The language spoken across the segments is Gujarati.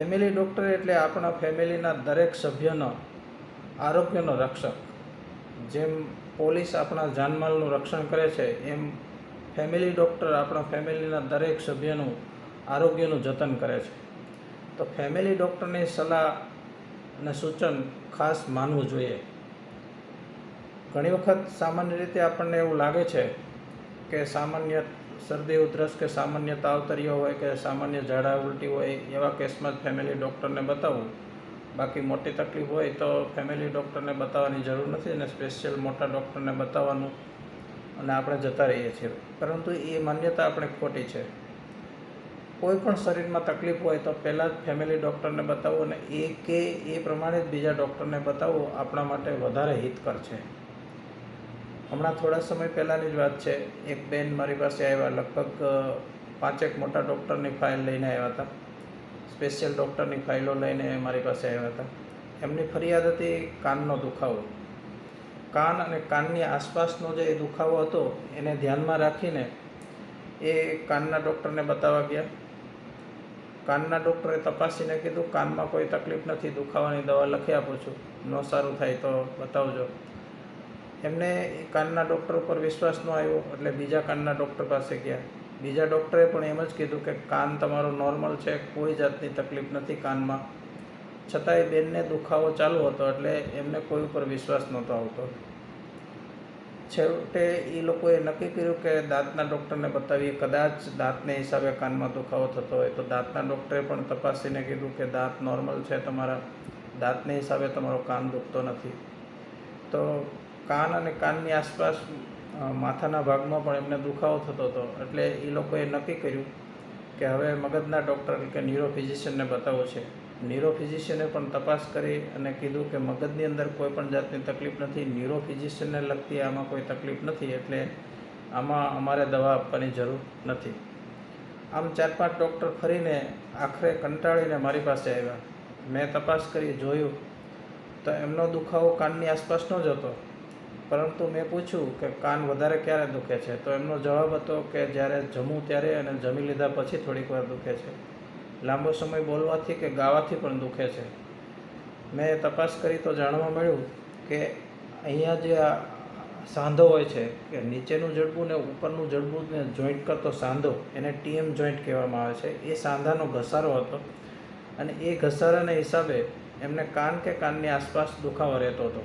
ફેમિલી ડૉક્ટર એટલે આપણા ફેમિલીના દરેક સભ્યનો આરોગ્યનો રક્ષક. જેમ પોલીસ આપણા જાનમાલનું રક્ષણ કરે છે, એમ ફેમિલી ડૉક્ટર આપણા ફેમિલીના દરેક સભ્યનું આરોગ્યનું જતન કરે છે. તો ફેમિલી ડૉક્ટરની સલાહ અને સૂચન ખાસ માનવું જોઈએ. ઘણી વખત સામાન્ય રીતે આપણને એવું લાગે છે કે સામાન્ય શરદી, ઉધરસ કે સામાન્ય તાવતરીઓ હોય કે સામાન્ય ઝાડા, ઉલટી હોય એવા કેસમાં જ ફેમિલી ડૉક્ટરને બતાવવું બાકી મોટી તકલીફ હોય તો ફેમિલી ડૉક્ટરને બતાવવાની જરૂર નથી અને સ્પેશિયલ મોટા ડૉક્ટરને બતાવવાનું અને આપણે જતા રહીએ છીએ. પરંતુ એ માન્યતા આપણે ખોટી છે. કોઈ પણ શરીરમાં તકલીફ હોય તો પહેલાં જ ફેમિલી ડૉક્ટરને બતાવવું અને એ કે એ પ્રમાણે જ બીજા ડૉક્ટરને બતાવવું આપણા માટે વધારે હિતકર છે. હમણાં થોડા સમય પહેલાંની જ વાત છે. એક બેન મારી પાસે આવ્યા, લગભગ પાંચેક મોટા ડૉક્ટરની ફાઇલ લઈને આવ્યા હતા. સ્પેશિયલ ડૉક્ટરની ફાઇલો લઈને મારી પાસે આવ્યા હતા. એમની ફરિયાદ હતી કાનનો દુખાવો. કાન અને કાનની આસપાસનો જે દુખાવો હતો, એને ધ્યાનમાં રાખીને એ કાનના ડૉક્ટરને બતાવવા ગયા. કાનના ડૉક્ટરે તપાસીને કીધું, કાનમાં કોઈ તકલીફ નથી, દુખાવાની દવા લખી આપું છું. ન સારું થાય તો બતાવજો. એમને કાનના ડૉક્ટર ઉપર વિશ્વાસ ન આવ્યો, એટલે બીજા કાનના ડૉક્ટર પાસે ગયા. બીજા ડૉક્ટરે પણ એમ જ કીધું કે કાન તમારો નોર્મલ છે, કોઈ જાતની તકલીફ નથી કાનમાં. છતાંય બેનને દુખાવો ચાલુ હતો, એટલે એમને કોઈ ઉપર વિશ્વાસ નહોતો આવતો. છેવટે એ લોકોએ નક્કી કર્યું કે દાંતના ડૉક્ટરને બતાવીએ, કદાચ દાંતને હિસાબે કાનમાં દુખાવો થતો હોય તો દાંતના ડૉક્ટરે પણ તપાસીને કીધું કે દાંત નોર્મલ છે તમારા, દાંતને હિસાબે તમારો કાન દુખતો નથી. તો કાન અને કાનની આસપાસ માથાના ભાગમાં પણ એમને દુખાવો થતો હતો. એટલે એ લોકોએ નક્કી કર્યું કે હવે મગજના ડૉક્ટર કે ન્યુરો ફિઝિશિયનને છે. ન્યુરો ફિઝિશિયને પણ તપાસ કરી અને કીધું કે મગજની અંદર કોઈ પણ જાતની તકલીફ નથી ન્યુરો ફિઝિશિયનને લગતી આમાં કોઈ તકલીફ નથી, એટલે આમાં અમારે દવા આપવાની જરૂર નથી. આમ ચાર પાંચ ડૉક્ટર ફરીને આખરે કંટાળીને મારી પાસે આવ્યા. મેં તપાસ કરી, જોયું તો એમનો દુખાવો કાનની આસપાસનો જ હતો. પરંતુ મેં પૂછ્યું કે કાન વધારે ક્યારે દુખે છે? તો એમનો જવાબ હતો કે જ્યારે જમું ત્યારે અને જમી લીધા પછી થોડીક વાર દુખે છે. લાંબો સમય બોલવાથી કે ગાવાથી પણ દુખે છે. મેં તપાસ કરી તો જાણવા મળ્યું કે અહીંયા જે આ સાંધો હોય છે કે નીચેનું જડબું ને ઉપરનું જડબું ને જોઈન્ટ કરતો સાંધો, એને ટીએમ જોઈન્ટ કહેવામાં આવે છે, એ સાંધાનો ઘસારો હતો અને એ ઘસારાના હિસાબે એમને કાન કે કાનની આસપાસ દુખાવો રહેતો હતો.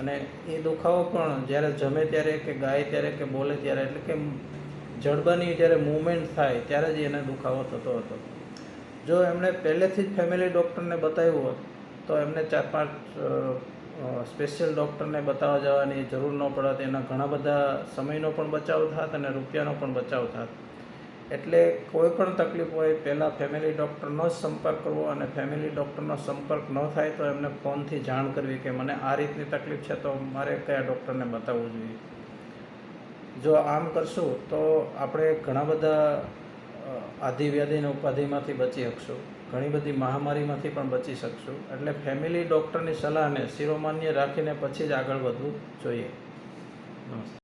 અને એ દુખાવો પણ જ્યારે જમે ત્યારે કે ગાય ત્યારે કે બોલે ત્યારે, એટલે કે જડબાની જ્યારે મૂવમેન્ટ થાય ત્યારે જ એને દુખાવો થતો હતો. જો એમણે પહેલેથી જ ફેમિલી ડૉક્ટરને બતાવ્યું હોત, તો એમને ચાર પાંચ સ્પેશિયલ ડૉક્ટરને બતાવવા જવાની જરૂર ન પડત. એના ઘણા બધા સમયનો પણ બચાવ થાત અને રૂપિયાનો પણ બચાવ થાત. એટલે કોઈ પણ તકલીફ હોય, પહેલાં ફેમિલી ડૉક્ટરનો જ સંપર્ક કરવો અને ફેમિલી ડૉક્ટરનો સંપર્ક ન થાય તો એમને ફોનથી જાણ કરવી કે મને આ રીતની તકલીફ છે તો મારે કયા ડૉક્ટરને બતાવવું જોઈએ. જો આમ કરશું તો આપણે ઘણા બધા આધિવ્યાધિની ઉપાધિમાંથી બચી શકશું. ઘણી બધી મહામારીમાંથી પણ બચી શકશું. એટલે ફેમિલી ડૉક્ટરની સલાહને શિરોમાન્ય રાખીને પછી જ આગળ વધવું જોઈએ. નમસ્તે.